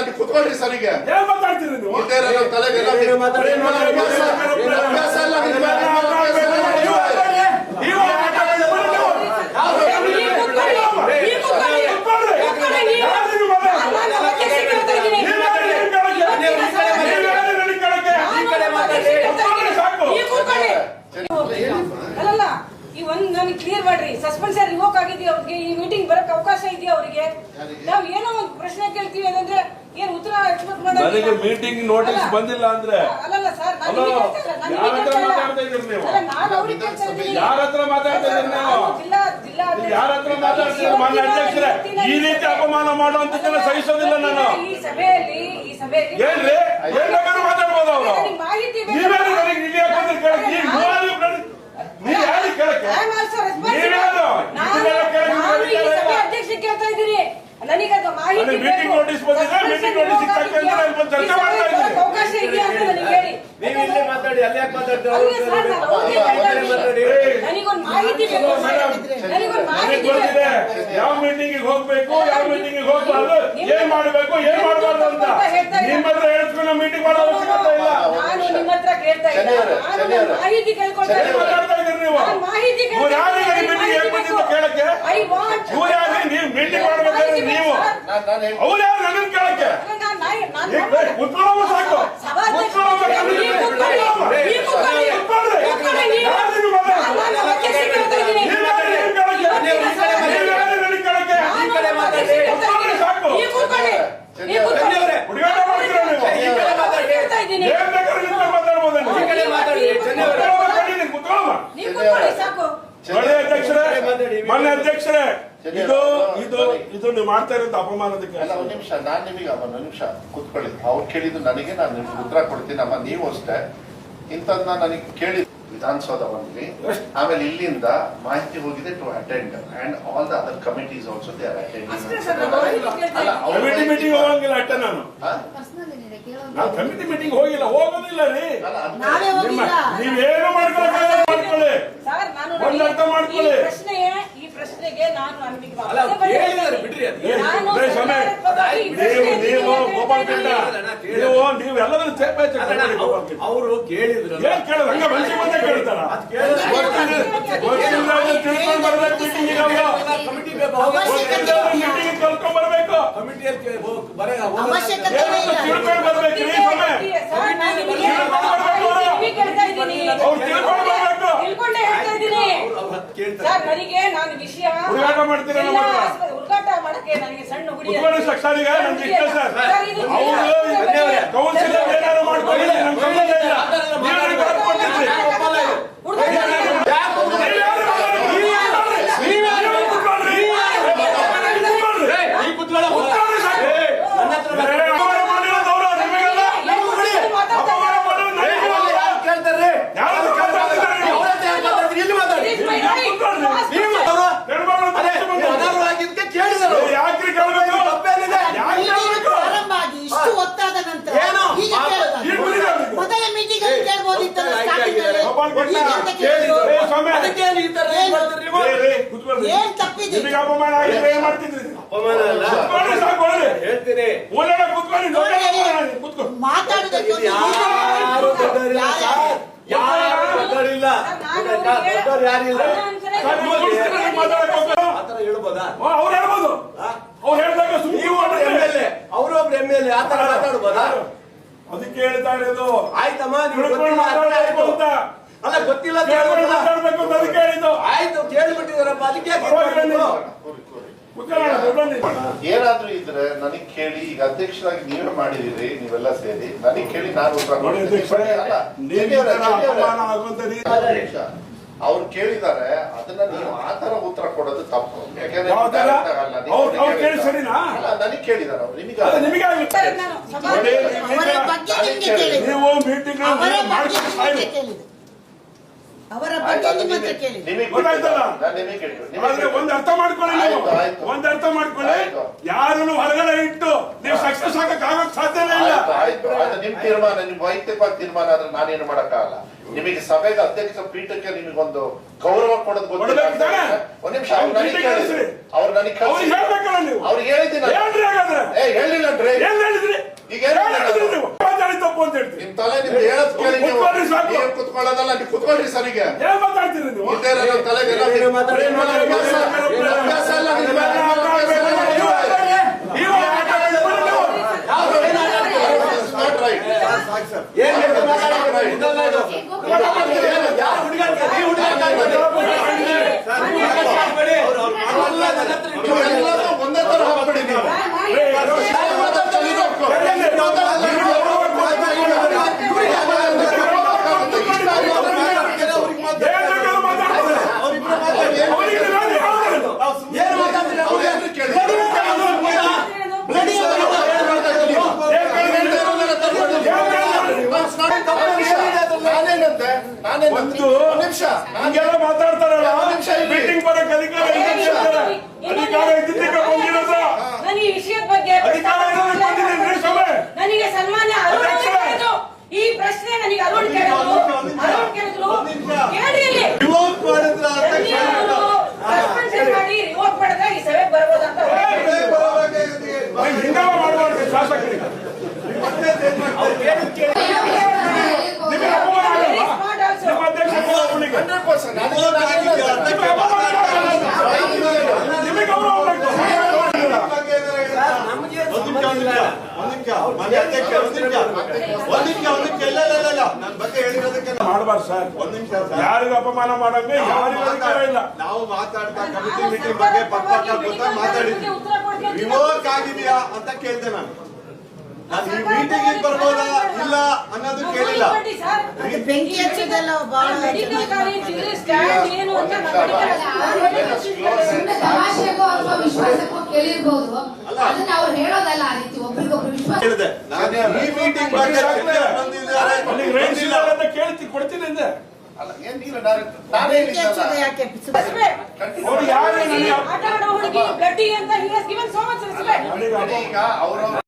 ನೀವು ಕುತ್ಕೊಳ್ಳಿ ಸರಿಗೆ ಏನ್ ಮಾತಾಡ್ತೀರಿ ನೀವು ಈ ಒಂದ್ ನನಗೆ ಕ್ಲಿಯರ್ ಮಾಡ್ರಿ ಸಸ್ಪೆನ್ಸ್ ರಿವೋಕ್ ಅವ್ರಿಗೆ ಈ ಮೀಟಿಂಗ್ ಬರಕ್ ಅವಕಾಶ ಇದೆಯಾ ಅವರಿಗೆ ನಾವ್ ಏನೋ ಒಂದು ಪ್ರಶ್ನೆ ಕೇಳ್ತೀವಿ ಅದಂದ್ರೆ ಏನ್ ಉತ್ತರ ಎಕ್ಸ್ಪೆಕ್ಟ್ ನನಗೆ ಮೀಟಿಂಗ್ ನೋಟಿಸ್ ಬಂದಿಲ್ಲ ಅಂದ್ರೆ? ಅಲ್ಲಲ್ಲ ಸರ್ ನಾನು ಅಲ್ಲ, ನಿಮಗೆ ಯಾರ ಹತ್ರ. ಮಾತಾಡ್ತಾ ಇದ್ದೀರಿ ನೀವು? ನಾನು ಅವ್ರಿಗೆ ಕೇಳ್ತಾ ಇದ್ದೀನಿ. ಯಾರ ಹತ್ರ ಮಾತಾಡ್ತಾ ಇದ್ದೀರಿ ನೀವು? ನಾನು ಜಿಲ್ಲಾ ಜಿಲ್ಲಾ ನೀವು ಯಾರ ಹತ್ರ ಮಾತಾಡ್ತೀರಿ ಮಾನ್ಯ ಅಧ್ಯಕ್ಷರೇ ಈ ರೀತಿ ಅಪಮಾನ ಮಾಡುವಂತದ್ದನ್ನ ಸಹಿಸೋದಿಲ್ಲ ನಾನು ಈ ಸಭೆಯಲ್ಲಿ ಈ ಸಭೆಯಲ್ಲಿ ಏನ್ರಿ ಏನ್ ಬೇಕಾದ್ರೂ ಮಾತಾಡ್ಬೋದು ಅವರು ನನಗೆ ಮಾಹಿತಿ ಬೇಕು. ನೀವೇನು ನನಗೆ ಇಲ್ಲಿ ಯಾಕೆ ಬಂದಿರಿ ಕೇಳಕ್ಕೆ ನೀವು ಯಾರು ಕೇಳಿ- ನೀವು ಯಾರು ಕೇಳಕ್ಕೆ I am also responsible. ನೀವ್ಯಾರು? ನಾನು ಇದನ್ನೆಲ್ಲ ಕೇಳಕ್ಕೆ ನಾನು ಈ ಅಧಿಕಾರ ಸಭೆ ಇಲ್ಲ. ಅಧ್ಯಕ್ಷ ಕೇಳ್ತಾ ಇದ್ದೀನಿ ನನಗೆ ಅದು ಮಾಹಿತಿ ನನಗೆ meeting ಬೇಕು. notice ಬಂದಿದೆ, meeting notice ಮಾಡ್ತಾ ಇದ್ದೀನಿ. ನೀವು ಇಲ್ಲೇ ಮಾತಾಡಿ ಅಲ್ಲಿ ಯಾಕೆ ಮಾತಾಡ್ತೀರಾ? ಯಾವ ಮೀಟಿಂಗ್ ಹೋಗ್ಬೇಕು ಯಾವ ಮೀಟಿಂಗ್ ಹೋಗ್ಬಾರ್ದು ಏನ್ ಮಾಡ್ಬೇಕು ಏನ್ ಮಾಡ್ಬಾರ್ದು ಅಂತ ನಿಮ್ಮ ಹತ್ರ ಹೇಳ್ಸ್ಕೊಂಡು ಮೀಟಿಂಗ್ ಮಾಡೋ ಅವಶ್ಯಕತೆ ಇಲ್ಲ ನಾನು ಮಾಹಿತಿ. ಮಾತಾಡ್ತಾ ಇದ್ದೀರಿ ಮಾಹಿತಿ ಹೇಗೆ ಬಂದಿದ್ದು ಕೇಳಕ್ಕೆ? ನೀವು. ಅವ್ರು ಯಾರು ನನ್ನ ಕೇಳಕ್ಕೆ? ಉತ್ಕೊಳ್ಳೋದು ಸಾಕು. ಸಭಾಧ್ಯಕ್ಷ ಉತ್ಕೊಳ್ಳೋದು ನೀವು ಕೂತ್ಕೊಳ್ಳಿ. ನೀವು ಕೂತ್ಕೊಳ್ಳಿ. ಉತ್ಕೊಳ್ಳಿ. ಕೂತ್ಕೊಳ್ಳಿ ನೀವು. ಯಾರು ನೀವು ಮಾತಾಡೋದು? ನಾನು- ನಾನು ಅಧ್ಯಕ್ಷ ಕೇಳ್ತಾ ಇದ್ದೀನಿ. ನೀವು ಯಾರು ನನ್ನ ಕೇಳಕ್ಕೆ? ನೀವು ಯಾರು ನನ್ನ ಕೇಳಕ್ಕೆ? ನಾನು ಈ ಕಡೆ ಮಾತಾಡಿ. ಅಧ್ಯಕ್ಷ ಕೇಳ್ತಾ ಇದ್ದೀನಿ. ಉತ್ಕೊಳ್ಳಿ ಸಾಕು. ನೀವು ಕೂತ್ಕೊಳ್ಳಿ. ನೀವು ಕೂತ್ಕೊಳ್ಳಿ. ಧನ್ಯವಾದ. ಹುಡುಗಾಟ ಮಾಡ್ತೀರಾ ನೀವು ಈ ಕಡೆ ಮಾತಾಡಿ. ಕೇಳ್ತಾ ಇದ್ದೀನಿ. ಏನ್ ಬೇಕಾದ್ರೂ ನಿಂತ್ಕೊಂಡು ಮಾತಾಡ್ಬೋದು ನೀವು. ಈ ಕಡೆ ಮಾತಾಡಿ. ಧನ್ಯವಾದ. ಕುತ್ಕೊಳ್ಳೋದು ಕಡೀರಿ, ಕುತ್ಕೊಳ್ಳೋದು. ನೀವು ಕೂತ್ಕೊಳ್ಳಿ ಸಾಕು ನೋಡಿ ಅಧ್ಯಕ್ಷರೇ ಮಾನ್ಯ ಅಧ್ಯಕ್ಷರೇ ಇದು ಇದು ನೀವು ಮಾಡ್ತಾ ಇರೋದು ಅಪಮಾನದಕ್ಕೆ ಅಲ್ಲ ಒಂದು ನಿಮಿಷ ನಾನ್ ನಿಮಗೆ ಒಂದ್ ನಿಮಿಷ ಕುತ್ಕೊಳ್ಳಿ. ಅವ್ರು ಕೇಳಿದ್ದು ನನಗೆ ನಾನು ನಿಮ್ಗೆ ಉತ್ತರ ಕೊಡ್ತೀನಿ. ಅಮ್ಮ ನೀವು ಅಷ್ಟೇ. ಇಂಥದ್ನ ನನಗೆ ಕೇಳಿ ವಿಧಾನಸೌಧದಲ್ಲಿ ಆಮೇಲೆ ಇಲ್ಲಿಂದ ಮಾಹಿತಿ ಹೋಗಿದೆ to attend and all the other committees also they are committee meeting ಹೋಗಂಗಿಲ್ಲ ಅಟ್ಟ ನಾನು. ಹಾ? ನಾನು ಕಮಿಟಿ ಮೀಟಿಂಗ್ ಹೋಗಿಲ್ಲ. ಹೋಗೋದಿಲ್ಲ ರೀ. ನೀವೇನು ಮಾಡ್ಕೊಳ್ಳಿ ಮಾಡ್ಕೊಳ್ಳಿ ಸರ್ ನಾನು ಅರ್ಥ ಮಾಡ್ಕೊಳ್ಳಿ. ಈ ಪ್ರಶ್ನೆಗೆ ಈ ಪ್ರಶ್ನೆಗೆ ನಾನು ನನಗೆ ಅಲ್ಲ, ಅವ್ರು ಕೇಳಿದ್ರು? ಹಂಗ ಬಂದೇ ಕೇಳ್ತಾರ? ಮೀಟಿಂಗ್ ಕಲ್ಕೊಂಡ್ ಬರ್ಬೇಕು ಕಮಿಟಿಯಲ್ಲಿ ತಿಳ್ಕೊಂಡ್ ಬರ್ಬೇಕು. ಅವ್ರು ತಿಳ್ಕೊಂಡ್ ಬರ್ಬೇಕು ತಿಳ್ಕೊಂಡೇ ಹೇಳ್ತಾ ಇದ್ದೀನಿ ಅವ್ರು- ಅವ್ರು ಅದ್ ಕೇಳ್ತಾರೆ. ಸರ್ ನನಗೆ ನಾನು ವಿಷಯ ಹುಡುಗಾಟ ಮಾಡ್ತೀರಾ ನಮ್ಮ ಹತ್ರ? ಹುಡುಗಾಟ ಮಾಡಕ್ಕೆ ನನಗೆ ಸಣ್ಣ ಹುಡುಗಿ ಸಕ್ಷಾನಿಗೆ ನನ್ಗೆ ಇಷ್ಟ ಸರ್. ಅವರು ಕೌನ್ಸಿಲರ್ ಏನಾದ್ರು ಮಾಡ್ಕೊಳ್ಳಿ ನಮ್ ಸಂಬಂಧ ಇಲ್ಲ. ನೀವು ಹೊರತು ಕೊಟ್ಟಿದ್ರಿ ಹುಡುಗಾಟ ನೀವು ಯಾರು ನೀವು ಯಾರು? ನೀವು ಯಾರು ಕುತ್ಕೊಳ್ರಿ? ಕುತ್ಕೊಳ್ರಿ. ಈ ಕುತ್ಕೊಳ್ಳೋ ಹೋದ. ಕುತ್ಕೊಳ್ರಿ ಸಾಕು. ನನ್ನ ಹತ್ರ ಏ, ಮಾತಾಡಿ. ಅಪಮಾನ ಮಾಡಿರೋದು ಅವ್ರು, ನಿಮಗಲ್ಲ. ಅಪಮಾನ ಮಾಡೋದು ನನಗೂ ಅಲ್ಲ. ಯಾರು ಕೇಳ್ತಾರ್ರಿ? ಯಾರು ಕೇಳ್ತಾ ಇದ್ದಾರೆ ನೀವು? ಅವ್ರ ಹತ್ರ ಯಾರು ಮಾತಾಡ್ತೀರಿ? ಇಲ್ಲಿ ಮಾತಾಡಿ. ನೀವು ಯಾಕೆ ಕುತ್ಕೊಳ್ರಿ? ನೀವು ಅವರು ಹೇಳ್ಬಾರ್ದು ಅಂತ ಅದೇ, ಅಷ್ಟೇ ನೀವು ಬಂದದ್ದು. ಅನರ್ಹರಾಗಿದ್ದಕ್ಕೆ ಕೇಳಿದರು ಏ, ಯಾಕ್ರಿ ಕೇಳ್ಬೇಕು? ತಪ್ಪೇನಿದೆ ಯಾಕೆ ಮೀಟಿಂಗ್ ಕೇಳ್ಬೇಕು? ಪ್ರಾರಂಭ ಆಗಿ ಇಷ್ಟು ಹೊತ್ತಾದ ನಂತರ ಏನು? ಈಗ ಆ- ಕೇಳೋದಾ? ಈಗ ಬಂದಿದ್ದಾರೆ ಈಗ. ಮೊದಲ ಮೀಟಿಂಗ್ ಅಲ್ಲಿ ಕೇಳ್ಬೋದಿತ್ತಲ್ಲ ಆಯ್ತು, ಸ್ಟಾರ್ಟಿಂಗ್ ಅಲ್ಲಿ ಗೋಪಾಲ್ ಕೊಟ್ಟ. ಈಗ ಅಂತ ಕೇಳಿದ್ರು. ಕೇಳಿದ್ರು ಏ, ಸ್ವಾಮಿ. ಅದಕ್ಕೆ ಈ ತರ ಏನ್ ತಪ್ಪಿದೆ? ನಿಮಗೆ ಅಪಮಾನ ಆಗಿದ್ರೆ ಏನ್ ಮಾಡ್ತಿದ್ರಿ? ಅಪಮಾನ ಅಲ್ಲ. ಕುತ್ಕೊಳ್ಳಿ ಸಾಕು ಒಳ್ಳೆ ಹೇಳ್ತೀನಿ. ಒಳ್ಳೆ ಕುತ್ಕೊಳ್ಳಿ ದೊಡ್ಡ ಅಪಮಾನ. ಒಂದು ಯಾರು ದೊಡ್ಡವರಿಲ್ಲ ಯಾರು? ಸರ್. ಯಾರು ದೊಡ್ಡವರಿಲ್ಲ ದೊಡ್ಡವ್ರು ಯಾರಿಲ್ಲ ಸರ್, ನೀವು ಕುತ್ಕೊಳ್ಳಿ, ಮಾತಾಡಕ್ಕೆ ಹೋಗ್ಬೇಡ. ಆ ತರ ಹೇಳ್ಬೋದಾ? ಓ, ಅವ್ರು ಹೇಳ್ಬೋದು. ಅವ್ರು ಹೇಳಿದಾಗ ಸುಮ್ಮನೆ ಎಂ ಎಲ್ ಎ. ಅವರು ಒಬ್ರು ಎಂ ಎಲ್ ಎ. ಆತರ ತರ ಮಾತಾಡ್ಬೋದಾ? ಅದಕ್ಕೆ ಹೇಳ್ತಾ ಇರೋದು. ಆಯ್ತಮ್ಮ ನೀವು ಗೊತ್ತಿಲ್ಲ ಅರ್ಥ ಆಯ್ತು. ಅಲ್ಲ ಗೊತ್ತಿಲ್ಲ ಅಂತ ತಿಳ್ಕೊಂಡು ಮಾತಾಡ್ಬೇಕು ಅಂತ ಅದಕ್ಕೆ ಹೇಳಿದ್ದು ಆಯ್ತು ಕೇಳ್ಬಿಟ್ಟಿದಾರಪ್ಪ ಅದಕ್ಕೆ ಯಾಕೆ ಪರವಾಗಿಲ್ಲ ಇದು ನೀವು. ಮಾಡಿದ್ದು? ಕುತ್ಕೊಳ್ಳೋಣ, ದೊಡ್ಡವನಿಗೆ. ಏನಾದ್ರೂ ಇದ್ರೆ ನನಗ್ ಕೇಳಿ ಈಗ ಅಧ್ಯಕ್ಷರಾಗಿ ನೀವೇ ಮಾಡಿದಿರಿ ನೀವೆಲ್ಲ ಸೇರಿ ನನಗ್ ಕೇಳಿ ನಾನು ಉತ್ತರ ನೋಡಿ ಕೊಡ್ತೀನಿ. ಅಧ್ಯಕ್ಷರೇ, ಅಲ್ಲ, ನೀವು ಈ ಚೆನ್ನಿಯವರೇ, ತರ ಚೆನ್ನಿಯವರೇ. ಅಪಮಾನ ಆಗುವಂತ ರೀತಿ ಅಧ್ಯಕ್ಷ, ಅವ್ರು ಕೇಳಿದಾರೆ ಅದನ್ನ ನೀವು ಆ ತರ ಉತ್ತರ ಕೊಡೋದು ತಪ್ಪು ಯಾಕಂದ್ರೆ ಯಾವ ತರ? direct ಆಗಲ್ಲ. ನೀವು ಅವ್ರು- ಅವ್ರು ಕೇಳಿ ಸರಿನಾ? ಅಲ್ಲ ನನಗೆ ಕೇಳಿದಾರೆ ಅವ್ರು ನಿಮಗೆ ಅದು ನಿಮಗೆ ಆಗುತ್ತೆ ಸರ್, ನಾನು ನೋಡಿ, ಅವರ ಈಗ ಬಗ್ಗೆ ನಿಮ್ಗೆ ಕೇಳಿದ್ರು ನೀವು ಮೀಟಿಂಗ್ ಅವರ ಬಗ್ಗೆ ನಿಮ್ಗೆ ಸಾಯ್ಲಿ. ಅವರ ಬಗ್ಗೆ ನಿಮ್ಮ ಒಂದ್ ಅರ್ಥ ಮಾಡ್ಕೊಳ್ಳಿ ನೀವು. ಆಯ್ತು. ಒಂದ್ ಅರ್ಥ ಮಾಡ್ಕೊಳ್ಳಿ. ಯಾರನ್ನು ಹೊರಗಡೆ ಇಟ್ಟು ನೀವು ಸಕ್ಸಸ್ ಆಗಕ್ ಆಗೋಕ್ ಸಾಧ್ಯನೇ ಇಲ್ಲ. ಆಯ್ತು, ಆಯ್ತು. ನಿಮ್ ತೀರ್ಮಾನ ನಿಮ್ ವೈಯಕ್ತಿಕವಾದ ತೀರ್ಮಾನ ಆದ್ರೆ ನಾನೇನು ಮಾಡಕ್ಕಾಗಲ್ಲ. ನಿಮಗೆ ಸಭೆಗೆ ಅಧ್ಯಕ್ಷ ಪೀಠಕ್ಕೆ ನಿಮಗೊಂದು ಗೌರವ ಕೊಡೋದು ಗೊತ್ತಿಲ್ಲ. ಕೊಡ್ಬೇಕು ಒಂದ್ ನಿಮಿಷ ಅವ್ರು ನನಗೆ ಅವ್ರು ನನಗೆ ನೀವು. ಅವ್ರಿಗೆ ಹೇಳಿದ್ದೀನಿ ಏ ಹೇಳಿ. ಮಾತಾಡಿ ಕುತ್ಕೊಳ್ಳೋದಲ್ಲ ನೀವು ಕುತ್ಕೊಳ್ಳಿ ಸರಿಗೆ. ಏನ್ ಮಾತಾಡ್ತೀರಿ ತಲೆಗೆ ಒಂದು ನಿಮಿಷ. ಹಿಂಗೆಲ್ಲ ಮಾತಾಡ ಇಲ್ಲ ನನ್ನ ಬಗ್ಗೆ ಹೇಳಿರೋದಕ್ಕೆ ಮಾಡಬಾರ್ದು ಸರ್ ಒಂದ್ ನಿಮಿಷ ಯಾರಿಗೂ ಅಪಮಾನ ಮಾಡಂಗೆ ಯಾರಿಗೂ ಅಧಿಕಾರ ಇಲ್ಲ ನಾವು ಮಾತಾಡ್ತಾ ಕಮಿಟಿ ಮೀಟಿಂಗ್ ಬಗ್ಗೆ ಪಕ್ಕ ಗೊತ್ತಾ ಮಾತಾಡಿದ್ವಿ ರಿವೋಕ್ ಆಗಿದೆಯಾ ಅಂತ ಕೇಳ್ದೆ ನಾನು ನಾನು ಈ ಮೀಟಿಂಗ್ ಬರ್ಬೋದಾ ಇಲ್ಲ ಅನ್ನೋದು ಕೇಳಿಲ್ಲ ಬೆಂಕಿ ಹಚ್ಚಿದಲ್ಲ ತಮಾಷೆಗೋ ಅಥವಾ ವಿಶ್ವಾಸಕ್ಕೋ ಕೇಳಿರ್ಬೋದು ಅದನ್ನ ಅವ್ರು ಹೇಳೋದಲ್ಲ ಆ ರೀತಿ ಒಬ್ರಿಗೊಬ್ರು ಹೇಳಿದೆ ಈ ಮೀಟಿಂಗ್ ಅಂತ ಕೇಳ್ತಿ ಕೊಡ್ತೀನಿ ಅಂದೆ. ನಾನೇ ಹೇಳಿದ್ದಲ್ಲ ಯಾಕೆ? ನೋಡಿ ಯಾರು ಅಂತ ಗಿವನ್ ಸೋ ಮಚ್